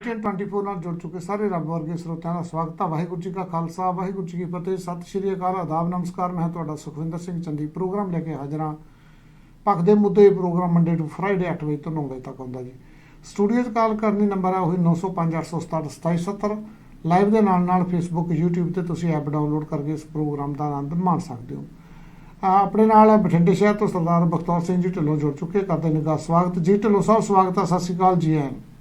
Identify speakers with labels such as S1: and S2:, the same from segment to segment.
S1: TN 24 ਨਾਲ ਜੁੜ ਚੁੱਕੇ ਸਾਰੇ ਰੱਬ ਵਰਗੇ ਸਰੋਤਿਆਂ ਦਾ ਸਵਾਗਤ ਹੈ। ਵਾਹਿਗੁਰੂ ਜੀ ਕਾ ਖਾਲਸਾ, ਵਾਹਿਗੁਰੂ ਜੀ ਕੀ ਫਤਿਹ। ਸਤਿ ਸ਼੍ਰੀ ਅਕਾਲ, ਆਦਾਬ, ਨਮਸਕਾਰ। ਮੈਂ ਤੁਹਾਡਾ ਸੁਖਵਿੰਦਰ ਸਿੰਘ ਚੰਦੀ। ਪ੍ਰੋਗਰਾਮ ਲੈ ਕੇ ਹਾਜ਼ਰ ਹਾਂ। ਪੱਖ ਦੇ ਮੁੱਦੇ ਪ੍ਰੋਗਰਾਮ ਮੰਡੇ ਟੂ ਫਰਾਈਡੇ 8 ਵਜੇ ਤੋਂ 9 ਵਜੇ ਤੱਕ ਹੁੰਦਾ ਜੀ। ਸਟੂਡੀਓ 'ਚ ਕਾਲ ਕਰਨੀ ਨੰਬਰ ਹੈ ਉਹੀ 9058672770 ਲਾਈਵ ਦੇ ਨਾਲ ਨਾਲ ਫੇਸਬੁੱਕ YouTube ਤੇ ਤੁਸੀਂ ਐਪ ਡਾਊਨਲੋਡ ਕਰਕੇ ਇਸ ਪ੍ਰੋਗਰਾਮ ਦਾ ਆਨੰਦ ਮਾਣ ਸਕਦੇ ਹੋ। ਆਪਣੇ ਨਾਲ ਬਠਿੰਡੇ ਸ਼ਹਿਰ ਤੋਂ ਸਰਦਾਰ ਬਖਤੌਰ ਸਿੰਘ ਜੀ ਢਿੱਲੋਂ ਜੁੜ ਚੁੱਕੇ। ਕਰਦੇ ਨਿੱਘਾ ਸਵਾਗਤ। ਜੀ ਢਿੱਲੋਂ ਸਾਹਿਬ, ਸਵਾਗਤ ਹੈ। ਸਤਿ ਸ਼੍ਰੀ ਅਕਾਲ ਜੀ ਆਇਆਂ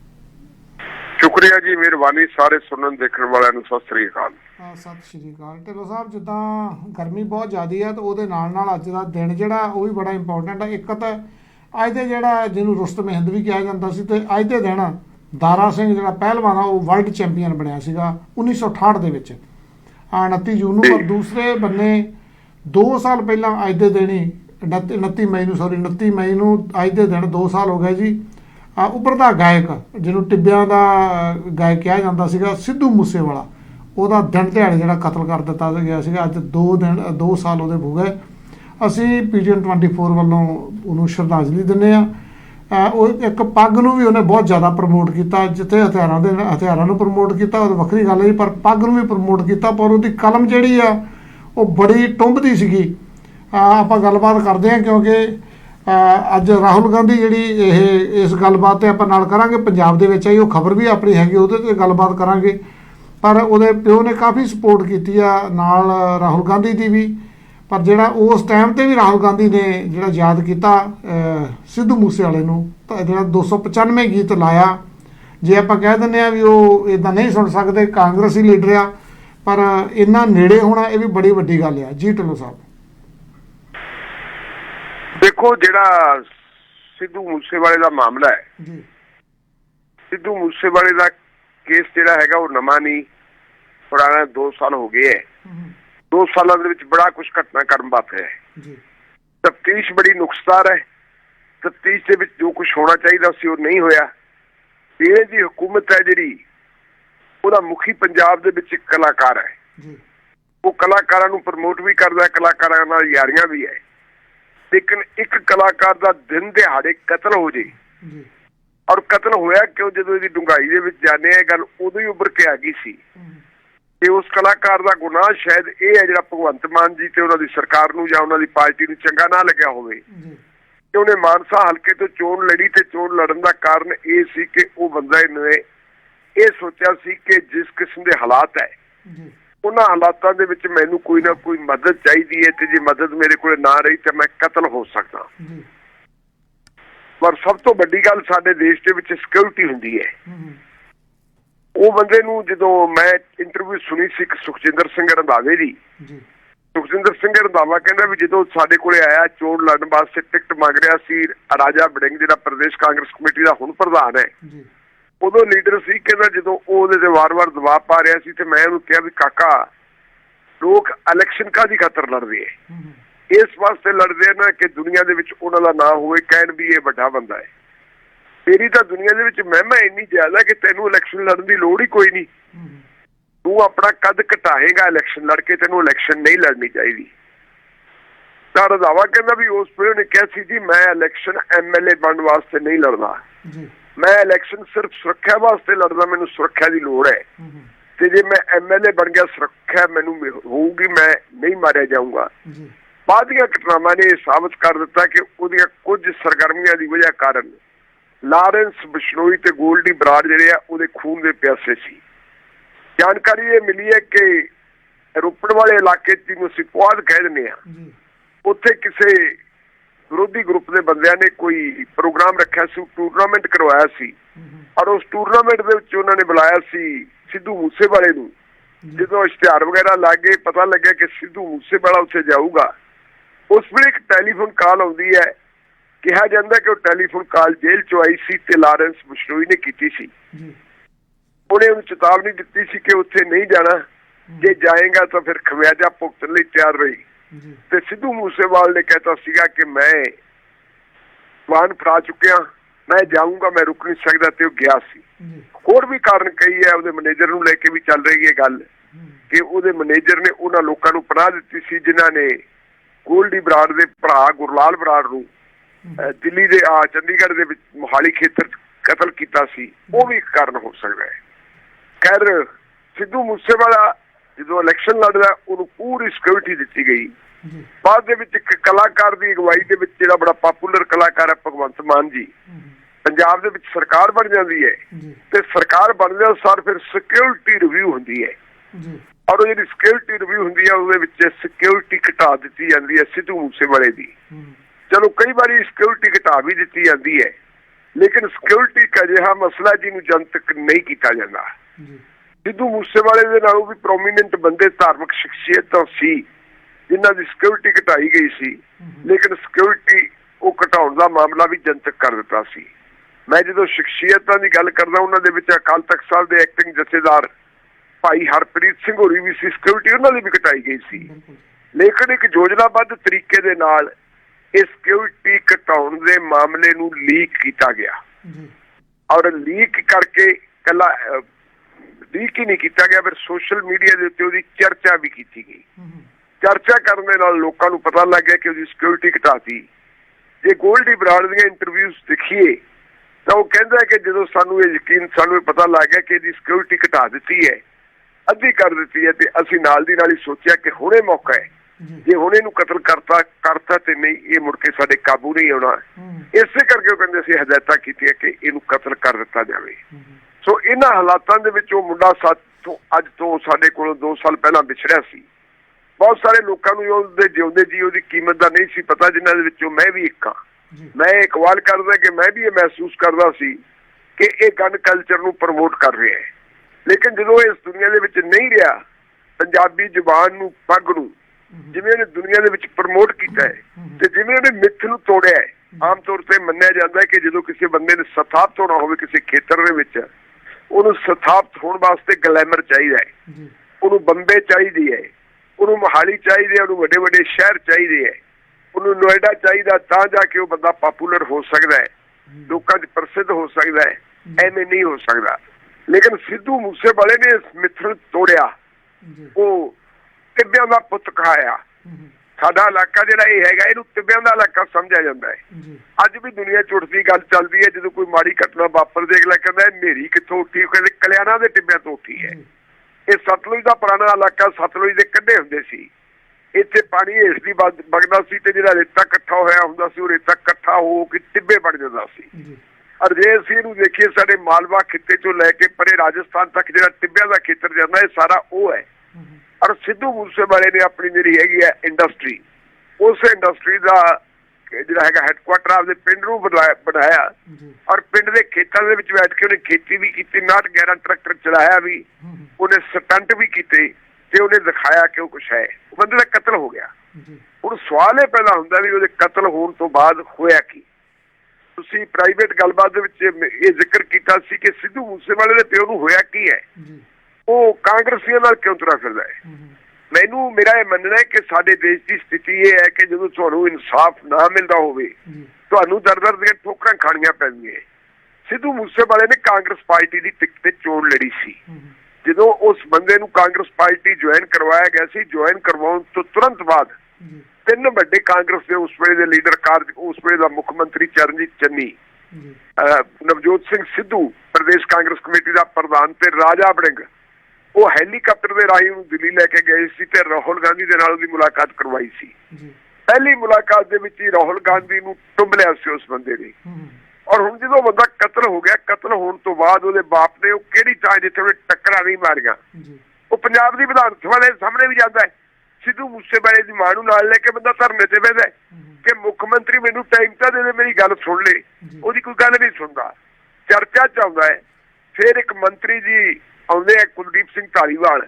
S2: ਸ਼ੁਕਰੀਆ ਜੀ ਮਿਹਰਬਾਨੀ ਸਾਰੇ ਸੁਣਨ ਦੇਖਣ ਵਾਲਿਆਂ ਨੂੰ। ਸਤਿ ਸ੍ਰੀ ਅਕਾਲ।
S1: ਹਾਂ ਸਤਿ ਸ਼੍ਰੀ ਅਕਾਲ। ਢਿੱਲੋਂ ਸਾਹਿਬ ਜਿੱਦਾਂ ਗਰਮੀ ਬਹੁਤ ਜ਼ਿਆਦੀ ਹੈ ਤਾਂ ਉਹਦੇ ਨਾਲ ਨਾਲ ਅੱਜ ਦਾ ਦਿਨ ਜਿਹੜਾ ਉਹ ਵੀ ਬੜਾ ਇੰਪੋਰਟੈਂਟ ਹੈ ਇੱਕ ਤਾਂ ਅੱਜ ਦੇ ਜਿਹੜਾ ਜਿਹਨੂੰ ਰੁਸਤਮ ਹਿੰਦ ਵੀ ਕਿਹਾ ਜਾਂਦਾ ਸੀ ਤੇ ਅੱਜ ਦੇ ਦਿਨ ਦਾਰਾ ਸਿੰਘ ਜਿਹੜਾ ਪਹਿਲਵਾਨ ਆ ਉਹ ਵਰਲਡ ਚੈਂਪੀਅਨ ਬਣਿਆ ਸੀਗਾ 1968 ਦੇ ਵਿੱਚ। ਆ 29 ਜੂਨ ਨੂੰ ਪਰ ਦੂਸਰੇ ਬੰਨੇ 2 ਸਾਲ ਪਹਿਲਾਂ ਅੱਜ ਦੇ ਦਿਨ ਹੀ 29 29 ਮਈ ਨੂੰ ਸੌਰੀ 29 ਮਈ ਨੂੰ ਅੱਜ ਦੇ ਦਿਨ 2 ਸਾਲ ਹੋ ਗਏ ਜੀ। ਆ ਉਭਰਦਾ ਗਾਇਕ ਜਿਹਨੂੰ ਟਿੱਬਿਆਂ ਦਾ ਗਾਇਕ ਕਿਹਾ ਜਾਂਦਾ ਸੀਗਾ ਸਿੱਧੂ ਮੂਸੇਵਾਲਾ। ਉਹਦਾ ਦਿਨ ਦਿਹਾੜੇ ਜਿਹੜਾ ਕਤਲ ਕਰ ਦਿੱਤਾ ਗਿਆ ਸੀਗਾ ਅੱਜ 2 ਦਿਨ 2 ਸਾਲ ਉਹਦੇ ਹੋ ਗਏ। ਅਸੀਂ ਪੀਟੀਐਨ 24 ਵੱਲੋਂ ਉਹਨੂੰ ਸ਼ਰਧਾਂਜਲੀ ਦਿੰਦੇ ਆ ਉਹ ਇੱਕ ਪੱਗ ਨੂੰ ਵੀ ਉਹਨੇ ਬਹੁਤ ਜ਼ਿਆਦਾ ਪ੍ਰਮੋਟ ਕੀਤਾ ਜਿੱਥੇ ਹਥਿਆਰਾਂ ਦੇ ਹਥਿਆਰਾਂ ਨੂੰ ਪ੍ਰਮੋਟ ਕੀਤਾ ਉਹ ਵੱਖਰੀ ਗੱਲ ਹੈ ਜੀ, ਪਰ ਪੱਗ ਨੂੰ ਵੀ ਪ੍ਰਮੋਟ ਕੀਤਾ ਪਰ ਉਹਦੀ ਕਲਮ ਜਿਹੜੀ ਆ ਉਹ ਬੜੀ ਟੁੰਬਦੀ ਸੀਗੀ। ਆਪਾਂ ਗੱਲਬਾਤ ਕਰਦੇ ਹਾਂ ਕਿਉਂਕਿ ਅੱਜ ਰਾਹੁਲ ਗਾਂਧੀ ਜਿਹੜੀ ਇਹ, ਇਸ ਗੱਲਬਾਤ ਤੇ ਆਪਾਂ ਨਾਲ ਕਰਾਂਗੇ। ਪੰਜਾਬ ਦੇ ਵਿੱਚ ਆਈ ਉਹ ਖਬਰ ਵੀ ਆਪਣੀ ਹੈਗੀ, ਉਹਦੇ ਤੇ ਗੱਲਬਾਤ ਕਰਾਂਗੇ। ਪਰ ਉਹਦੇ, ਪਿਓ ਨੇ ਕਾਫੀ ਸਪੋਰਟ ਕੀਤੀ ਆ ਨਾਲ ਰਾਹੁਲ ਗਾਂਧੀ ਦੀ ਵੀ। ਪਰ ਜਿਹੜਾ ਉਸ ਟਾਈਮ ਤੇ ਵੀ ਰਾਹੁਲ ਗਾਂਧੀ ਨੇ ਜਿਹੜਾ ਯਾਦ ਕੀਤਾ ਸਿੱਧੂ ਮੂਸੇ ਵਾਲੇ ਨੂੰ, ਤਾਂ ਜਿਹੜਾ 295 ਗੀਤ ਲਾਇਆ, ਜੇ ਆਪਾਂ ਕਹਿ ਦਿੰਦੇ ਆ ਵੀ ਉਹ ਇਦਾਂ ਨਹੀਂ ਸੁਣ ਸਕਦੇ, ਕਾਂਗਰਸੀ ਲੀਡਰ ਆ, ਪਰ ਇੰਨਾ ਨੇੜੇ ਹੋਣਾ ਇਹ ਵੀ ਬੜੀ ਵੱਡੀ ਗੱਲ ਆ। ਜੀ ਢਿੱਲੋਂ ਸਾਹਿਬ।
S2: ਦੇਖੋ ਜਿਹੜਾ ਸਿੱਧੂ ਮੂਸੇਵਾਲੇ ਦਾ ਮਾਮਲਾ ਹੈ
S1: ਜੀ।
S2: ਸਿੱਧੂ ਮੂਸੇਵਾਲੇ ਦਾ ਕੇਸ ਜਿਹੜਾ ਹੈਗਾ ਉਹ ਨਵਾਂ ਨਹੀਂ ਪੁਰਾਣਾ 2 ਸਾਲ ਹੋ ਗਏ ਹੈ।
S1: ਹਮ,
S2: 2 ਸਾਲਾਂ ਦੇ ਵਿੱਚ ਬੜਾ ਕੁਝ ਘਟਨਾ ਕਰਮ ਵਾਪਰਿਆ ਹੈ।
S1: ਜੀ।
S2: ਤਫਤੀਸ਼ ਬੜੀ ਨੁਕਸਦਾਰ ਹੈ। ਤਫਤੀਸ਼ ਦੇ ਵਿੱਚ ਜੋ ਕੁਝ ਹੋਣਾ ਚਾਹੀਦਾ ਸੀ ਉਹ ਨਹੀਂ ਹੋਇਆ। ਇਹ ਦੀ ਹਕੂਮਤ ਹੈ ਜਿਹੜੀ ਉਹਦਾ ਮੁਖੀ ਪੰਜਾਬ ਦੇ ਵਿੱਚ ਇੱਕ ਕਲਾਕਾਰ ਹੈ।
S1: ਜੀ।
S2: ਉਹ ਕਲਾਕਾਰਾਂ ਨੂੰ ਪ੍ਰਮੋਟ ਵੀ ਕਰਦਾ ਕਲਾਕਾਰਾਂ ਨਾਲ ਯਾਰੀਆਂ ਵੀ ਹੈ। ਲੇਕਿਨ ਇੱਕ ਕਲਾਕਾਰ ਦਾ ਦਿਨ ਦਿਹਾੜੇ ਕਤਲ ਹੋ ਜੇ।
S1: ਜੀ।
S2: ਔਰ ਕਤਲ ਹੋਇਆ ਕਿਉਂ? ਜਦੋਂ ਇਹਦੀ ਡੁੰਗਾਈ ਦੇ ਵਿੱਚ ਜਾਣੇ ਇਹ ਗੱਲ ਉਦੋਂ ਹੀ ਉੱਭਰ ਕੇ ਆ ਗਈ ਸੀ। ਕਿ ਉਸ ਕਲਾਕਾਰ ਦਾ ਗੁਨਾਹ ਸ਼ਾਇਦ ਇਹ ਹੈ ਜਿਹੜਾ ਭਗਵੰਤ ਮਾਨ ਜੀ ਤੇ ਉਹਨਾਂ ਦੀ ਸਰਕਾਰ ਨੂੰ ਜਾਂ ਉਹਨਾਂ ਦੀ ਪਾਰਟੀ ਨੂੰ ਚੰਗਾ ਨਾ ਲੱਗਿਆ ਹੋਵੇ। ਕਿ ਉਹਨੇ ਮਾਨਸਾ ਹਲਕੇ ਤੋਂ ਚੋਣ ਲੜੀ ਤੇ ਚੋਣ ਲੜਨ ਦਾ ਕਾਰਨ ਇਹ ਸੀ ਕਿ ਉਹ ਬੰਦਾ ਨੇ ਇਹ ਸੋਚਿਆ ਸੀ ਕਿ ਜਿਸ ਕਿਸਮ ਦੇ ਹਾਲਾਤ ਹੈ
S1: ਜੀ।
S2: ਉਹਨਾਂ ਹਾਲਾਤਾਂ ਦੇ ਵਿੱਚ ਮੈਨੂੰ ਕੋਈ ਨਾ ਕੋਈ ਮਦਦ ਚਾਹੀਦੀ ਹੈ ਤੇ ਜੇ ਮਦਦ ਮੇਰੇ ਕੋਲ ਨਾ ਰਹੀ ਤਾਂ ਮੈਂ ਕਤਲ ਹੋ ਸਕਦਾ। ਪਰ ਸਭ ਤੋਂ ਵੱਡੀ ਗੱਲ ਸਾਡੇ ਦੇਸ਼ ਦੇ ਵਿੱਚ ਸਿਕਿਉਰਿਟੀ ਹੁੰਦੀ ਹੈ। ਉਹ ਬੰਦੇ ਨੂੰ ਜਦੋਂ ਮੈਂ ਇੰਟਰਵਿਊ ਸੁਣੀ ਸੀ ਸੁਖਜਿੰਦਰ ਸਿੰਘ ਰੰਧਾਵੇ ਦੀ।
S1: ਜੀ।
S2: ਸੁਖਜਿੰਦਰ ਸਿੰਘ ਰੰਧਾਵਾ ਕਹਿੰਦਾ ਵੀ ਜਦੋਂ ਸਾਡੇ ਕੋਲੇ ਆਇਆ ਚੋਣ ਲੜਨ ਵਾਸਤੇ ਟਿਕਟ ਮੰਗ ਰਿਹਾ ਸੀ ਰਾਜਾ ਬੜਿੰਗ ਜਿਹੜਾ ਪ੍ਰਦੇਸ਼ ਕਾਂਗਰਸ ਕਮੇਟੀ ਦਾ ਹੁਣ ਪ੍ਰਧਾਨ ਹੈ।
S1: ਜੀ।
S2: ਉਦੋਂ ਲੀਡਰ ਸੀ ਕਹਿੰਦਾ ਜਦੋਂ ਉਹ ਉਹਦੇ ਤੇ ਵਾਰ-ਵਾਰ ਦਬਾਅ ਪਾ ਰਿਹਾ ਸੀ ਤੇ ਮੈਂ ਉਹਨੂੰ ਕਿਹਾ ਵੀ ਕਾਕਾ ਲੋਕ ਇਲੈਕਸ਼ਨ ਕਾਦੀ ਖਾਤਰ ਲੜਦੇ ਐ? ਇਸ ਵਾਸਤੇ ਲੜਦੇ ਨਾ ਕਿ ਦੁਨੀਆ ਦੇ ਵਿੱਚ ਉਹਨਾਂ ਦਾ ਨਾਂ ਹੋਵੇ ਕਹਿਣ ਵੀ ਇਹ ਵੱਡਾ ਬੰਦਾ ਹੈ ਤੇਰੀ ਤਾਂ ਦੁਨੀਆ ਦੇ ਵਿੱਚ ਮਹਿਮਾ ਇੰਨੀ ਜ਼ਿਆਦਾ ਕਿ ਤੈਨੂੰ ਇਲੈਕਸ਼ਨ ਲੜਨ ਦੀ ਲੋੜ ਹੀ ਕੋਈ ਨਹੀਂ। ਤੂੰ ਆਪਣਾ ਕੱਦ ਘਟਾਏਗਾ ਇਲੈਕਸ਼ਨ ਲੜ ਕੇ ਤੈਨੂੰ ਇਲੈਕਸ਼ਨ ਨਹੀਂ ਲੜਨੀ ਚਾਹੀਦੀ। ਤਾਂ ਰਜ਼ਾਵਾ ਕਹਿੰਦਾ ਵੀ ਉਸ ਵੇਲੇ ਨੇ ਕਿਹਾ ਸੀ ਜੀ ਮੈਂ ਇਲੈਕਸ਼ਨ ਐਮਐਲਏ ਬਣਨ ਵਾਸਤੇ ਨਹੀਂ ਲੜਦਾ।
S1: ਜੀ।
S2: ਮੈਂ ਇਲੈਕਸ਼ਨ ਸਿਰਫ ਸੁਰੱਖਿਆ ਵਾਸਤੇ ਲੜਦਾ ਮੈਨੂੰ ਸੁਰੱਖਿਆ ਦੀ ਲੋੜ ਹੈ। ਤੇ ਜੇ ਮੈਂ ਐਮਐਲਏ ਬਣ ਗਿਆ ਸੁਰੱਖਿਆ ਮੈਨੂੰ ਹੋਊਗੀ ਮੈਂ ਨਹੀਂ ਮਾਰਿਆ ਜਾਊਂਗਾ।
S1: ਜੀ।
S2: ਬਾਅਦ ਦੀਆਂ ਘਟਨਾਵਾਂ ਨੇ ਸਾਬਤ ਕਰ ਦਿੱਤਾ ਕਿ ਉਹਦੀਆਂ ਕੁਝ ਸਰਗਰਮੀਆਂ ਦੀ ਵਜ੍ਹਾ ਕਾਰਨ ਲਾਰੈਂਸ ਬਿਸ਼ਨੋਈ ਤੇ ਗੋਲਡੀ ਬਰਾੜ ਜਿਹੜੇ ਆ ਉਹਦੇ ਖੂਨ ਦੇ ਪਿਆਸੇ ਸੀ। ਜਾਣਕਾਰੀ ਇਹ ਮਿਲੀ ਹੈ ਕਿ ਰੋਪੜ ਵਾਲੇ ਇਲਾਕੇ ਜਿਹਨੂੰ ਅਸੀਂ ਪੁਆਧ ਕਹਿ ਦਿੰਦੇ ਆ ਉੱਥੇ ਕਿਸੇ ਵਿਰੋਧੀ ਗਰੁੱਪ ਦੇ ਬੰਦਿਆਂ ਨੇ ਕੋਈ ਪ੍ਰੋਗਰਾਮ ਰੱਖਿਆ ਸੀ ਟੂਰਨਾਮੈਂਟ ਕਰਵਾਇਆ ਸੀ। ਔਰ ਉਸ ਟੂਰਨਾਮੈਂਟ ਦੇ ਵਿੱਚ ਉਹਨਾਂ ਨੇ ਬੁਲਾਇਆ ਸੀ ਸਿੱਧੂ ਮੂਸੇਵਾਲੇ ਨੂੰ। ਜਦੋਂ ਇਸ਼ਤਿਹਾਰ ਵਗੈਰਾ ਲੱਗੇ ਪਤਾ ਲੱਗਿਆ ਕਿ ਸਿੱਧੂ ਮੂਸੇਵਾਲਾ ਉੱਥੇ ਜਾਊਗਾ ਉਸ ਵੇਲੇ ਇੱਕ ਟੈਲੀਫੋਨ ਕਾਲ ਆਉਂਦੀ ਹੈ। ਕਿਹਾ ਜਾਂਦਾ ਕਿ ਉਹ ਟੈਲੀਫੋਨ ਕਾਲ ਜੇਲ੍ਹ ਚੋਂ ਆਈ ਸੀ ਤੇ ਲਾਰੈਂਸ ਬਿਸ਼ਨੋਈ ਨੇ ਕੀਤੀ ਸੀ। ਉਹਨੇ ਉਹਨੂੰ ਚੇਤਾਵਨੀ ਦਿੱਤੀ ਸੀ ਕਿ ਉੱਥੇ ਨਹੀਂ ਜਾਣਾ ਜੇ ਜਾਏਗਾ ਤਾਂ ਫਿਰ ਖਮਿਆਜਾ ਭੁਗਤਣ ਲਈ ਤਿਆਰ ਰਹੀ ਤੇ ਸਿੱਧੂ ਮੂਸੇਵਾਲ ਨੇ ਕਹਿਤਾ ਸੀਗਾ ਕਿ ਮੈਂ ਵਾਹਨ ਫੜਾ ਚੁੱਕਿਆ ਮੈਂ ਜਾਊਂਗਾ ਮੈਂ ਰੁਕ ਨਹੀਂ ਸਕਦਾ ਤੇ ਉਹ ਗਿਆ ਸੀ। ਹੋਰ ਵੀ ਕਾਰਨ ਕਈ ਹੈ ਉਹਦੇ ਮੈਨੇਜਰ ਨੂੰ ਲੈ ਕੇ ਵੀ ਚੱਲ ਰਹੀ ਹੈ ਗੱਲ। ਕਿ ਉਹਦੇ ਮੈਨੇਜਰ ਨੇ ਉਹਨਾਂ ਲੋਕਾਂ ਨੂੰ ਪਨਾਹ ਦਿੱਤੀ ਸੀ ਜਿਨ੍ਹਾਂ ਨੇ ਗੋਲਡੀ ਬਰਾੜ ਦੇ ਭਰਾ ਗੁਰਲਾਲ ਬਰਾੜ ਨੂੰ ਦਿੱਲੀ ਦੇ ਆ ਚੰਡੀਗੜ੍ਹ ਦੇ ਵਿੱਚ ਮੋਹਾਲੀ ਖੇਤਰ 'ਚ ਕਤਲ ਕੀਤਾ ਸੀ। ਉਹ ਵੀ ਇੱਕ ਕਾਰਨ ਹੋ ਸਕਦਾ ਹੈ। ਖੈਰ ਸਿੱਧੂ ਮੂਸੇਵਾਲਾ ਜਦੋਂ ਇਲੈਕਸ਼ਨ ਲੜਦਾ ਉਹਨੂੰ ਪੂਰੀ ਸਿਕਿਉਰਿਟੀ ਦਿੱਤੀ ਗਈ। ਬਾਅਦ ਦੇ ਵਿੱਚ ਇੱਕ ਕਲਾਕਾਰ ਦੀ ਅਗਵਾਈ ਦੇ ਵਿੱਚ ਜਿਹੜਾ ਬੜਾ ਪਪੂਲਰ ਕਲਾਕਾਰ ਹੈ ਭਗਵੰਤ ਮਾਨ ਜੀ ਪੰਜਾਬ ਦੇ ਵਿੱਚ ਸਰਕਾਰ ਬਣ ਜਾਂਦੀ ਹੈ ਤੇ ਸਰਕਾਰ ਬਣਦੇ ਸਾਰ ਫਿਰ ਸਿਕਿਉਰਿਟੀ ਰਿਵਿਊ ਹੁੰਦੀ ਹੈ।
S1: ਜੀ।
S2: ਔਰ ਉਹ ਜਿਹੜੀ ਸਿਕਿਉਰਿਟੀ ਰਿਵਿਊ ਹੁੰਦੀ ਹੈ ਉਹਦੇ ਵਿੱਚ ਸਿਕਿਉਰਿਟੀ ਘਟਾ ਦਿੱਤੀ ਜਾਂਦੀ ਹੈ ਸਿੱਧੂ ਮੂਸੇਵਾਲੇ ਦੀ। ਚਲੋ ਕਈ ਵਾਰੀ ਸਿਕਿਉਰਿਟੀ ਘਟਾ ਵੀ ਦਿੱਤੀ ਜਾਂਦੀ ਹੈ ਲੇਕਿਨ ਸਿਕਿਉਰਿਟੀ ਇੱਕ ਅਜਿਹਾ ਮਸਲਾ ਜਿਹਨੂੰ ਜਨਤਕ ਨਹੀਂ ਕੀਤਾ ਜਾਂਦਾ।
S1: ਜੀ।
S2: ਸਿੱਧੂ ਮੂਸੇਵਾਲੇ ਦੇ ਨਾਲੋਂ ਵੀ ਪ੍ਰੋਮੀਨੈਂਟ ਬੰਦੇ ਧਾਰਮਿਕ ਸ਼ਖਸੀਅਤਾਂ ਸੀ। ਜਿਨ੍ਹਾਂ ਦੀ ਸਿਕਿਉਰਿਟੀ ਘਟਾਈ ਗਈ ਸੀ ਲੇਕਿਨ ਸਿਕਿਉਰਿਟੀ ਉਹ ਘਟਾਉਣ ਦਾ ਮਾਮਲਾ ਵੀ ਜਨਤਕ ਕਰ ਦਿੱਤਾ ਸੀ। ਮੈਂ ਜਦੋਂ ਸ਼ਖਸੀਅਤਾਂ ਦੀ ਗੱਲ ਕਰਦਾ ਉਹਨਾਂ ਦੇ ਵਿੱਚ ਅਕਾਲ ਤਖਤ ਸਾਹਿਬ ਦੇ ਐਕਟਿੰਗ ਜਥੇਦਾਰ ਭਾਈ ਹਰਪ੍ਰੀਤ ਸਿੰਘ ਹੋਰੀ ਵੀ ਸੀ। ਸਿਕਿਉਰਿਟੀ ਉਹਨਾਂ ਦੀ ਵੀ ਘਟਾਈ ਗਈ ਸੀ। ਲੇਕਿਨ ਇੱਕ ਯੋਜਨਾਬੱਧ ਤਰੀਕੇ ਦੇ ਨਾਲ ਇਹ ਸਿਕਿਉਰਿਟੀ ਘਟਾਉਣ ਦੇ ਮਾਮਲੇ ਨੂੰ ਲੀਕ ਕੀਤਾ ਗਿਆ। ਔਰ ਲੀਕ ਕਰਕੇ ਕੱਲਾ ਲੀਕ ਹੀ ਨਹੀਂ ਕੀਤਾ ਗਿਆ ਫਿਰ ਸੋਸ਼ਲ ਮੀਡੀਆ ਦੇ ਉੱਤੇ ਉਹਦੀ ਚਰਚਾ ਵੀ ਕੀਤੀ ਗਈ। ਚਰਚਾ ਕਰਨ ਦੇ ਨਾਲ ਲੋਕਾਂ ਨੂੰ ਪਤਾ ਲੱਗ ਗਿਆ ਕਿ ਉਹਦੀ ਸਿਕਿਉਰਿਟੀ ਘਟਾਤੀ ਜੇ ਗੋਲਡੀ ਬਰਾੜ ਦੀਆਂ ਇੰਟਰਵਿਊਜ਼ ਦੇਖੀਏ ਤਾਂ ਉਹ ਕਹਿੰਦਾ ਕਿ ਜਦੋਂ ਸਾਨੂੰ ਇਹ ਯਕੀਨ ਸਾਨੂੰ ਇਹ ਪਤਾ ਲੱਗ ਗਿਆ ਕਿ ਇਹਦੀ ਸਿਕਿਉਰਿਟੀ ਘਟਾ ਦਿੱਤੀ ਹੈ ਅੱਧੀ ਕਰ ਦਿੱਤੀ ਹੈ ਤੇ ਅਸੀਂ ਨਾਲ ਦੀ ਨਾਲ ਹੀ ਸੋਚਿਆ ਕਿ ਹੁਣੇ ਮੌਕਾ ਹੈ।
S1: ਜੀ।
S2: ਹੁਣ ਇਹਨੂੰ ਕਤਲ ਕਰਤਾ ਕਰਤਾ ਤੇ ਨਹੀਂ ਇਹ ਮੁੜ ਕੇ ਸਾਡੇ ਕਾਬੂ ਨਹੀਂ ਆਉਣਾ। ਇਸੇ ਕਰਕੇ ਉਹ ਕਹਿੰਦੇ ਸੀ ਹਦਾਇਤਾਂ ਕੀਤੀਆਂ ਕਿ ਇਹਨੂੰ ਕਤਲ ਕਰ ਦਿੱਤਾ ਜਾਵੇ। ਸੋ ਇਹਨਾਂ ਹਾਲਾਤਾਂ ਦੇ ਵਿੱਚ ਉਹ ਮੁੰਡਾ ਸਾਥੋਂ ਅੱਜ ਤੋਂ ਸਾਡੇ ਕੋਲੋਂ 2 ਸਾਲ ਪਹਿਲਾਂ ਵਿਛੜਿਆ ਸੀ। ਬਹੁਤ ਸਾਰੇ ਲੋਕਾਂ ਨੂੰ ਉਹਦੇ ਜਿਉਂਦੇ ਜੀ ਉਹਦੀ ਕੀਮਤ ਦਾ ਨਹੀਂ ਸੀ ਪਤਾ ਜਿਨ੍ਹਾਂ ਦੇ ਵਿੱਚੋਂ ਮੈਂ ਵੀ ਇੱਕ ਹਾਂ। ਮੈਂ ਇਹ ਇਕਵਾਲ ਕਰਦਾ ਕਿ ਮੈਂ ਵੀ ਇਹ ਮਹਿਸੂਸ ਕਰਦਾ ਸੀ ਕਿ ਇਹ ਗਨ ਕਲਚਰ ਨੂੰ ਪ੍ਰਮੋਟ ਕਰ ਰਿਹਾ ਹੈ। ਲੇਕਿਨ ਜਦੋਂ ਇਸ ਦੁਨੀਆ ਦੇ ਵਿੱਚ ਨਹੀਂ ਰਿਹਾ ਪੰਜਾਬੀ ਜ਼ੁਬਾਨ ਨੂੰ ਪੱਗ ਨੂੰ ਜਿਵੇਂ ਉਹਨੇ ਦੁਨੀਆ ਦੇ ਵਿੱਚ ਪ੍ਰਮੋਟ ਕੀਤਾ ਹੈ ਤੇ ਜਿਵੇਂ ਉਹਨੇ ਮਿੱਥ ਨੂੰ ਤੋੜਿਆ ਹੈ ਆਮ ਤੌਰ ਤੇ ਮੰਨਿਆ ਜਾਂਦਾ ਹੈ ਕਿ ਜਦੋਂ ਕਿਸੇ ਬੰਦੇ ਨੇ ਸਥਾਪਿਤ ਹੋਣਾ ਹੋਵੇ ਕਿਸੇ ਖੇਤਰ ਦੇ ਵਿੱਚ ਉਹਨੂੰ ਸਥਾਪਿਤ ਹੋਣ ਵਾਸਤੇ ਗਲੈਮਰ ਚਾਹੀਦਾ ਹੈ। ਉਹਨੂੰ ਬੰਬੇ ਚਾਹੀਦੀ ਹੈ। ਉਹਨੂੰ ਮੋਹਾਲੀ ਚਾਹੀਦੇ ਉਹਨੂੰ ਵੱਡੇ ਵੱਡੇ ਸ਼ਹਿਰ ਚਾਹੀਦੇ ਹੈ ਉਹਨੂੰ ਨੋਇਡਾ ਚਾਹੀਦਾ ਤਾਂ ਜਾ ਕੇ ਉਹ ਬੰਦਾ ਪਪੂਲਰ ਹੋ ਸਕਦਾ ਹੈ। ਲੋਕਾਂ 'ਚ ਪ੍ਰਸਿੱਧ ਹੋ ਸਕਦਾ ਹੈ। ਐਵੇਂ ਨਹੀਂ ਹੋ ਸਕਦਾ। ਲੇਕਿਨ ਸਿੱਧੂ ਮੂਸੇਵਾਲੇ ਨੇ ਇਸ ਮਿੱਥ ਨੂੰ ਤੋੜਿਆ ਉਹ ਟਿੱਬਿਆਂ ਦਾ ਪੁੱਤ ਕਹਾਇਆ। ਸਾਡਾ ਇਲਾਕਾ ਜਿਹੜਾ ਇਹ ਹੈਗਾ ਇਹਨੂੰ ਟਿੱਬਿਆਂ ਦਾ ਇਲਾਕਾ ਸਮਝਿਆ ਜਾਂਦਾ ਹੈ। ਅੱਜ ਵੀ ਦੁਨੀਆ 'ਚ ਉੱਠਦੀ ਗੱਲ ਚੱਲਦੀ ਹੈ ਜਦੋਂ ਕੋਈ ਮਾੜੀ ਘਟਨਾ ਵਾਪਰਦੀ ਅਗਲਾ ਕਹਿੰਦਾ ਮੇਰੀ ਕਿੱਥੋਂ ਉੱਠੀ? ਕਹਿੰਦੇ ਕਲਿਆਣਾ ਦੇ ਟਿੱਬਿਆਂ ਤੋਂ ਉੱਠੀ ਹੈ। ਇਹ ਸਤਲੁਜ ਦਾ ਪੁਰਾਣਾ ਇਲਾਕਾ ਸਤਲੁਜ ਦੇ ਕੰਢੇ ਹੁੰਦੇ ਸੀ। ਇੱਥੇ ਪਾਣੀ ਹੇਠ ਦੀ ਵਗ- ਵਗਦਾ ਸੀ ਤੇ ਜਿਹੜਾ ਰੇਤਾ ਇਕੱਠਾ ਹੋਇਆ ਹੁੰਦਾ ਸੀ ਉਹ ਰੇਤਾ ਇਕੱਠਾ ਹੋ ਕੇ ਟਿੱਬੇ ਬਣ ਜਾਂਦਾ ਸੀ।
S1: ਜੇ।
S2: ਅਸੀਂ ਇਹਨੂੰ ਦੇਖੀਏ ਸਾਡੇ ਮਾਲਵਾ ਖਿੱਤੇ ਤੋਂ ਲੈ ਕੇ ਪਰੇ ਰਾਜਸਥਾਨ ਤੱਕ ਜਿਹੜਾ ਟਿੱਬਿਆਂ ਦਾ ਖੇਤਰ ਜਾਂਦਾ ਇਹ ਸਾਰਾ ਉਹ ਹੈ। ਔਰ ਸਿੱਧੂ ਮੂਸੇਵਾਲੇ ਨੇ ਆਪਣੀ ਜਿਹੜੀ ਹੈਗੀ ਹੈ ਇੰਡਸਟਰੀ ਉਸ ਇੰਡਸਟਰੀ ਦਾ ਜਿਹੜਾ ਹੈਗਾ ਹੈੱਡਕੁਆਟਰ ਆਪਦੇ ਪਿੰਡ ਨੂੰ ਬਣਾਇਆ। ਔਰ ਪਿੰਡ ਦੇ ਖੇਤਾਂ ਦੇ ਵਿੱਚ ਬੈਠ ਕੇ ਉਹਨੇ ਖੇਤੀ ਵੀ ਕੀਤੀ 69 11 ਟਰੈਕਟਰ ਚਲਾਇਆ ਵੀ ਉਹਨੇ ਸਟੰਟ ਵੀ ਕੀਤੇ ਤੇ ਉਹਨੇ ਦਿਖਾਇਆ ਕਿ ਉਹ ਕੁਛ ਹੈ। ਉਹ ਬੰਦੇ ਦਾ ਕਤਲ ਹੋ ਗਿਆ। ਹੁਣ ਸਵਾਲ ਇਹ ਪੈਦਾ ਹੁੰਦਾ ਵੀ ਉਹਦੇ ਕਤਲ ਹੋਣ ਤੋਂ ਬਾਅਦ ਹੋਇਆ ਕੀ? ਤੁਸੀਂ ਪ੍ਰਾਈਵੇਟ ਗੱਲਬਾਤ ਦੇ ਵਿੱਚ ਇਹ ਜ਼ਿਕਰ ਕੀਤਾ ਸੀ ਕਿ ਸਿੱਧੂ ਮੂਸੇਵਾਲੇ ਦੇ ਪਿਓ ਨੂੰ ਹੋਇਆ ਕੀ ਹੈ? ਉਹ ਕਾਂਗਰਸੀਆਂ ਨਾਲ ਕਿਉਂ ਤੁਰਾ ਫਿਰਦਾ ਹੈ। ਮੈਨੂੰ ਮੇਰਾ ਇਹ ਮੰਨਣਾ ਹੈ ਕਿ ਸਾਡੇ ਦੇਸ਼ ਦੀ ਸਥਿਤੀ ਇਹ ਹੈ ਕਿ ਜਦੋਂ ਤੁਹਾਨੂੰ ਇਨਸਾਫ ਨਾ ਮਿਲਦਾ ਹੋਵੇ ਤੁਹਾਨੂੰ ਦਰ-ਦਰ ਦੀਆਂ ਠੋਕਰਾਂ ਖਾਣੀਆਂ ਪੈਂਦੀਆਂ ਸਿੱਧੂ ਮੂਸੇਵਾਲੇ ਨੇ ਕਾਂਗਰਸ ਪਾਰਟੀ ਦੀ ਟਿਕਟ ਤੇ ਚੋਣ ਲੜੀ ਸੀ। ਜਦੋਂ ਉਸ ਬੰਦੇ ਨੂੰ ਕਾਂਗਰਸ ਪਾਰਟੀ ਜੁਆਇਨ ਕਰਵਾਇਆ ਗਿਆ ਸੀ ਜੁਆਇਨ ਕਰਵਾਉਣ ਤੋਂ ਤੁਰੰਤ ਬਾਅਦ ਤਿੰਨ ਵੱਡੇ ਕਾਂਗਰਸ ਦੇ ਉਸ ਵੇਲੇ ਦੇ ਲੀਡਰ ਕਾਰਜ ਉਸ ਵੇਲੇ ਦਾ ਮੁੱਖ ਮੰਤਰੀ ਚਰਨਜੀਤ ਚੰਨੀ ਨਵਜੋਤ ਸਿੰਘ ਸਿੱਧੂ ਪ੍ਰਦੇਸ਼ ਕਾਂਗਰਸ ਕਮੇਟੀ ਦਾ ਪ੍ਰਧਾਨ ਤੇ ਰਾਜਾ ਵੜਿੰਗ ਉਹ ਹੈਲੀਕਾਪਟਰ ਦੇ ਰਾਹੀਂ ਉਹਨੂੰ ਦਿੱਲੀ ਲੈ ਕੇ ਗਏ ਸੀ ਤੇ ਰਾਹੁਲ ਗਾਂਧੀ ਦੇ ਨਾਲ ਉਹਦੀ ਮੁਲਾਕਾਤ ਕਰਵਾਈ ਸੀ।
S1: ਜੀ।
S2: ਪਹਿਲੀ ਮੁਲਾਕਾਤ ਦੇ ਵਿੱਚ ਹੀ ਰਾਹੁਲ ਗਾਂਧੀ ਨੂੰ ਟੁੰਬ ਲਿਆ ਸੀ ਉਸ ਬੰਦੇ ਨੇ। ਔਰ ਹੁਣ ਜਦੋਂ ਬੰਦਾ ਕਤਲ ਹੋ ਗਿਆ ਕਤਲ ਹੋਣ ਤੋਂ ਬਾਅਦ ਉਹਦੇ ਬਾਪ ਨੇ ਉਹ ਕਿਹੜੀ ਥਾਂ ਜਿੱਥੇ ਉਹਨੇ ਟੱਕਰਾਂ ਨਹੀਂ ਮਾਰੀਆਂ। ਉਹ ਪੰਜਾਬ ਦੀ ਵਿਧਾਨ ਸਭਾ ਦੇ ਸਾਹਮਣੇ ਵੀ ਜਾਂਦਾ ਹੈ। ਸਿੱਧੂ ਮੂਸੇਵਾਲੇ ਦੀ ਮਾਂ ਨੂੰ ਨਾਲ ਲੈ ਕੇ ਬੰਦਾ ਧਰਨੇ ਤੇ
S1: ਹਮ,
S2: ਕਿ ਮੁੱਖ ਮੰਤਰੀ ਮੈਨੂੰ ਟਾਈਮ ਤਾਂ ਦੇ ਦੇ ਮੇਰੀ ਗੱਲ ਸੁਣ ਲੈ। ਉਹਦੀ ਕੋਈ ਗੱਲ ਨਹੀਂ ਸੁਣਦਾ। ਚਰਚਾ ਚਾਹੁੰਦਾ ਹੈ। ਫਿਰ ਇੱਕ ਮੰਤਰੀ ਜੀ ਆਉਂਦੇ ਆ ਕੁਲਦੀਪ ਸਿੰਘ ਧਾਲੀਵਾਲ।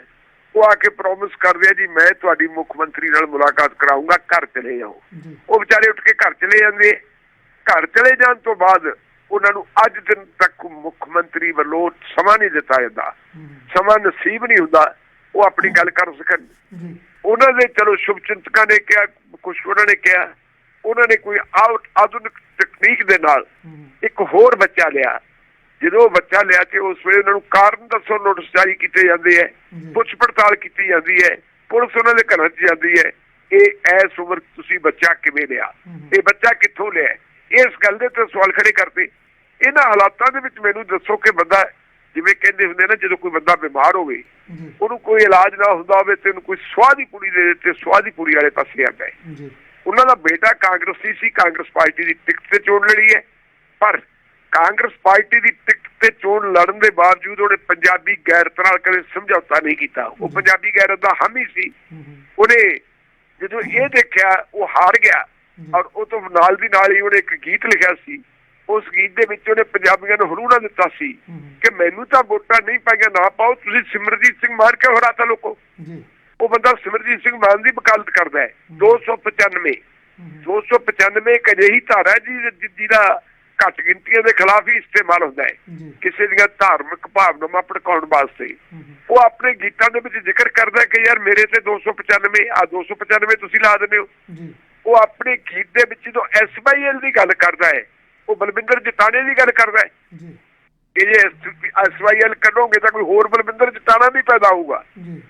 S2: ਉਹ ਆ ਕੇ ਪ੍ਰੋਮਿਸ ਕਰਦੇ ਆ ਜੀ ਮੈਂ ਤੁਹਾਡੀ ਮੁੱਖ ਮੰਤਰੀ ਨਾਲ ਮੁਲਾਕਾਤ ਕਰਾਉਂਗਾ ਘਰ ਚਲੇ ਜਾਓ। ਉਹ ਵਿਚਾਰੇ ਉੱਠ ਕੇ ਘਰ ਚਲੇ ਜਾਂਦੇ। ਘਰ ਚਲੇ ਜਾਣ ਤੋਂ ਬਾਅਦ ਉਹਨਾਂ ਨੂੰ ਅੱਜ ਦਿਨ ਤੱਕ ਮੁੱਖ ਮੰਤਰੀ ਵੱਲੋਂ ਸਮਾਂ ਨਹੀਂ ਦਿੱਤਾ ਜਾਂਦਾ। ਸਮਾਂ ਨਸੀਬ ਨਹੀਂ ਹੁੰਦਾ। ਉਹ ਆਪਣੀ ਗੱਲ ਕਰ ਸਕਣ। ਉਹਨਾਂ ਦੇ ਚਲੋ ਸ਼ੁਭ ਚਿੰਤਕਾਂ ਨੇ ਕਿਹਾ ਕੁਝ ਉਹਨਾਂ ਨੇ ਕਿਹਾ। ਉਹਨਾਂ ਨੇ ਕੋਈ ਆਧੁਨਿਕ ਤਕਨੀਕ ਦੇ ਨਾਲ ਇੱਕ ਹੋਰ ਬੱਚਾ ਲਿਆ। ਜਦੋਂ ਉਹ ਬੱਚਾ ਲਿਆ ਤੇ ਉਸ ਵੇਲੇ ਉਹਨਾਂ ਨੂੰ ਕਾਰਨ ਦੱਸੋ ਨੋਟਿਸ ਜਾਰੀ ਕੀਤੇ ਜਾਂਦੇ
S1: ਜੀ।
S2: ਪੁੱਛ ਪੜਤਾਲ ਕੀਤੀ ਜਾਂਦੀ ਹੈ ਪੁਲਿਸ ਉਹਨਾਂ ਦੇ ਘਰਾਂ 'ਚ ਜਾਂਦੀ ਹੈ ਇਹ ਐਸ ਉਮਰ ਤੁਸੀਂ ਬੱਚਾ ਕਿਵੇਂ ਲਿਆ। ਇਹ ਬੱਚਾ ਕਿੱਥੋਂ ਲਿਆ? ਇਸ ਗੱਲ ਦੇ ਤੇ ਸਵਾਲ ਖੜੇ ਕਰਦੇ। ਇਹਨਾਂ ਹਾਲਾਤਾਂ ਦੇ ਵਿੱਚ ਮੈਨੂੰ ਦੱਸੋ ਕਿ ਬੰਦਾ ਜਿਵੇਂ ਕਹਿੰਦੇ ਹੁੰਦੇ ਨਾ ਜਦੋਂ ਕੋਈ ਬੰਦਾ ਬਿਮਾਰ ਹੋਵੇ ਉਹਨੂੰ ਕੋਈ ਇਲਾਜ ਨਾ ਹੁੰਦਾ ਹੋਵੇ ਤੇ ਉਹਨੂੰ ਕੋਈ ਸਵਾਦੀ ਪੂਰੀ ਦੇ ਦਿੱਤੇ ਸਵਾਦੀ ਪੂਰੀ ਵਾਲੇ ਪਾਸੇ ਹੈ
S1: ਜੀ।
S2: ਉਹਨਾਂ ਦਾ ਬੇਟਾ ਕਾਂਗਰਸੀ ਸੀ ਕਾਂਗਰਸ ਪਾਰਟੀ ਦੀ ਟਿਕਟ ਤੇ ਚੋਣ ਲੜੀ ਹੈ ਪਰ ਕਾਂਗਰਸ ਪਾਰਟੀ ਦੀ ਟਿਕਟ ਤੇ ਚੋਣ ਲੜਨ ਦੇ ਬਾਵਜੂਦ ਉਹਨੇ ਪੰਜਾਬੀ ਗੈਰਤ ਨਾਲ ਕਦੇ ਸਮਝੌਤਾ ਨਹੀਂ ਕੀਤਾ। ਉਹ ਪੰਜਾਬੀ ਗੈਰਤ ਦਾ ਹਾਮੀ ਸੀ। ਉਹਨੇ ਜਦੋਂ ਇਹ ਦੇਖਿਆ ਉਹ ਹਾਰ ਗਿਆ।
S1: ਜੀ।
S2: ਔਰ ਉਹ ਤੋਂ ਨਾਲ ਦੀ ਨਾਲ ਹੀ ਉਹਨੇ ਇੱਕ ਗੀਤ ਲਿਖਿਆ ਸੀ। ਉਸ ਗੀਤ ਦੇ ਵਿੱਚ ਉਹਨੇ ਪੰਜਾਬੀਆਂ ਨੂੰ ਹਰੂਣਾ ਦਿੱਤਾ ਸੀ ਕਿ ਮੈਨੂੰ ਤਾਂ ਵੋਟਾਂ ਨਹੀਂ ਪਾਈਆਂ ਨਾ ਪਾਓ ਤੁਸੀਂ ਸਿਮਰਜੀਤ ਸਿੰਘ ਮਾਰ ਕੇ ਹਰਾਤਾ ਲੋਕੋ।
S1: ਜੀ।
S2: ਉਹ ਬੰਦਾ ਸਿਮਰਜੀਤ ਸਿੰਘ ਮਾਨ ਦੀ ਵਕਾਲਤ ਕਰਦਾ ਹੈ। 295
S1: ਹੂੰ ਹੂੰ।
S2: 295 ਇੱਕ ਅਜਿਹੀ ਧਾਰਾ ਜਿਹਦੀ ਜਿਹਦਾ ਘੱਟ ਗਿਣਤੀਆਂ ਦੇ ਖਿਲਾਫ ਹੀ ਇਸਤੇਮਾਲ ਹੁੰਦਾ ਹੈ। ਕਿਸੇ ਦੀਆਂ ਧਾਰਮਿਕ ਭਾਵਨਾਵਾਂ ਭੜਕਾਉਣ ਵਾਸਤੇ। ਉਹ ਆਪਣੇ ਗੀਤਾਂ ਦੇ ਵਿੱਚ ਜ਼ਿਕਰ ਕਰਦਾ ਹੈ ਕਿ ਯਾਰ ਮੇਰੇ ਤੇ 295 ਆ 295 ਤੁਸੀਂ ਲਾ ਦਿੰਦੇ ਹੋ। ਉਹ ਆਪਣੇ ਗੀਤ ਦੇ ਵਿੱਚ ਜਦੋਂ ਐਸਵਾਈਐਲ ਦੀ ਗੱਲ ਕਰਦਾ ਹੈ ਉਹ ਬਲਵਿੰਦਰ ਜਟਾਣੇ ਦੀ ਗੱਲ ਕਰਦਾ ਹੈ।
S1: ਜੀ।
S2: ਕਿ ਜੇ ਐਸਵਾਈਐਲ ਕੱਢੋਗੇ ਤਾਂ ਕੋਈ ਹੋਰ ਬਲਵਿੰਦਰ ਜਟਾਣਾ ਨਹੀਂ ਪੈਦਾ ਹੋਊਗਾ।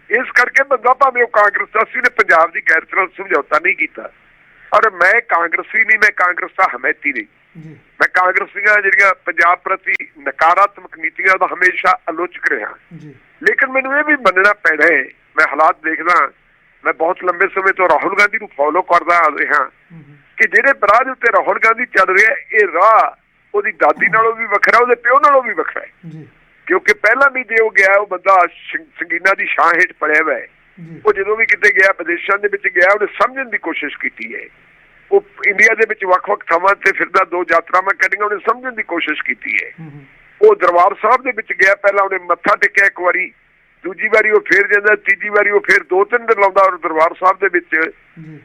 S2: ਇਸ ਕਰਕੇ ਬੰਦਾ ਭਾਵੇਂ ਉਹ ਕਾਂਗਰਸ ਦਾ ਸੀ ਨੇ ਪੰਜਾਬ ਦੀ ਨਾਲ ਸਮਝੌਤਾ ਨਹੀਂ ਕੀਤਾ। ਔਰ ਮੈਂ ਕਾਂਗਰਸੀ ਨਹੀਂ ਮੈਂ ਕਾਂਗਰਸ ਦਾ ਹਮੈਤੀ ਨਹੀਂ।
S1: ਜੀ।
S2: ਮੈਂ ਕਾਂਗਰਸੀਆਂ ਜਿਹੜੀਆਂ ਪੰਜਾਬ ਪ੍ਰਤੀ ਨਕਾਰਾਤਮਕ ਨੀਤੀਆਂ ਦਾ ਹਮੇਸ਼ਾ ਆਲੋਚਕ ਰਿਹਾ।
S1: ਜੀ।
S2: ਲੇਕਿਨ ਮੈਨੂੰ ਇਹ ਵੀ ਮੰਨਣਾ ਪੈਣਾ ਹੈ ਮੈਂ ਹਾਲਾਤ ਦੇਖਦਾ ਮੈਂ ਬਹੁਤ ਲੰਬੇ ਸਮੇਂ ਤੋਂ ਰਾਹੁਲ ਗਾਂਧੀ ਨੂੰ ਫੋਲੋ ਕਰਦਾ ਆ ਰਿਹਾ ਕਿ ਜਿਹੜੇ ਰਾਹ ਦੇ ਉੱਤੇ ਰਾਹੁਲ ਗਾਂਧੀ ਚੱਲ ਰਿਹਾ ਇਹ ਰਾਹ ਉਹਦੀ ਦਾਦੀ ਨਾਲੋਂ ਵੀ ਵੱਖਰਾ ਉਹਦੇ ਪਿਓ ਨਾਲੋਂ ਵੀ ਵੱਖਰਾ ਹੈ।
S1: ਜੀ।
S2: ਕਿਉਂਕਿ ਪਹਿਲਾਂ ਵੀ ਜੇ ਉਹ ਗਿਆ ਉਹ ਬੰਦਾ ਸੰਗੀਨਾ ਦੀ ਛਾਂ ਹੇਠ ਪੜਿਆ ਹੋਇਆ ਹੈ। ਉਹ ਜਦੋਂ ਵੀ ਕਿਤੇ ਗਿਆ ਵਿਦੇਸ਼ਾਂ ਦੇ ਵਿੱਚ ਗਿਆ ਉਹਨੇ ਸਮਝਣ ਦੀ ਕੋਸ਼ਿਸ਼ ਕੀਤੀ ਹੈ। ਉਹ ਇੰਡੀਆ ਦੇ ਵਿੱਚ ਵੱਖ-ਵੱਖ ਥਾਵਾਂ ਤੇ ਫਿਰਦਾ ਦੋ ਯਾਤਰਾਵਾਂ ਕੱਢੀਆਂ ਉਹਨੇ ਸਮਝਣ ਦੀ ਕੋਸ਼ਿਸ਼ ਕੀਤੀ ਹੈ। ਉਹ ਦਰਬਾਰ ਸਾਹਿਬ ਦੇ ਵਿੱਚ ਗਿਆ ਪਹਿਲਾਂ ਉਹਨੇ ਮੱਥਾ ਟੇਕਿਆ ਇੱਕ ਵਾਰੀ ਦੂਜੀ ਵਾਰੀ ਉਹ ਫੇਰ ਜਾਂਦਾ ਤੀਜੀ ਵਾਰੀ ਉਹ ਫੇਰ ਦੋ ਤਿੰਨ ਦਿਨ ਲਾਉਂਦਾ ਔਰ ਦਰਬਾਰ ਸਾਹਿਬ ਦੇ ਵਿੱਚ।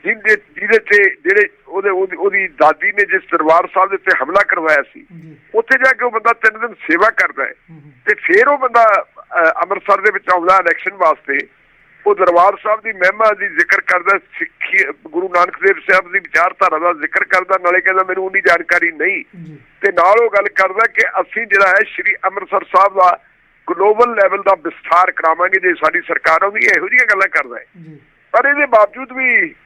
S2: ਜਿਹਦੇ ਜਿਹਦੇ ਤੇ ਜਿਹੜੇ ਉਹਦੇ ਉਹਦੀ- ਦਾਦੀ ਨੇ ਜਿਸ ਦਰਬਾਰ ਸਾਹਿਬ ਦੇ ਉੱਤੇ ਹਮਲਾ ਕਰਵਾਇਆ ਸੀ ਉੱਥੇ ਜਾ ਕੇ ਉਹ ਬੰਦਾ ਤਿੰਨ ਦਿਨ ਸੇਵਾ ਕਰਦਾ ਹੈ ਤੇ ਫਿਰ ਉਹ ਬੰਦਾ ਅੰਮ੍ਰਿਤਸਰ ਦੇ ਵਿੱਚ ਆਉਂਦਾ ਇਲੈਕਸ਼ਨ ਵਾਸਤੇ। ਉਹ ਦਰਬਾਰ ਸਾਹਿਬ ਦੀ ਮਹਿਮਾ ਦੀ ਜ਼ਿਕਰ ਕਰਦਾ ਸਿੱਖੀ ਗੁਰੂ ਨਾਨਕ ਦੇਵ ਸਾਹਿਬ ਦੀ ਵਿਚਾਰਧਾਰਾ ਦਾ ਜ਼ਿਕਰ ਕਰਦਾ ਨਾਲੇ ਕਹਿੰਦਾ ਮੈਨੂੰ ਉਨੀ ਜਾਣਕਾਰੀ ਨਹੀਂ। ਤੇ ਨਾਲ ਉਹ ਗੱਲ ਕਰਦਾ ਕਿ ਅਸੀਂ ਜਿਹੜਾ ਹੈ ਸ਼੍ਰੀ ਅੰਮ੍ਰਿਤਸਰ ਸਾਹਿਬ ਦਾ ਗਲੋਬਲ ਲੈਵਲ ਦਾ ਵਿਸਥਾਰ ਕਰਾਵਾਂਗੇ ਜੇ ਸਾਡੀ ਸਰਕਾਰ ਆਉਂਦੀ ਇਹੋ ਜਿਹੀਆਂ ਗੱਲਾਂ ਕਰਦਾ ਹੈ। ਪਰ ਇਹਦੇ ਬਾਵਜੂਦ ਵੀ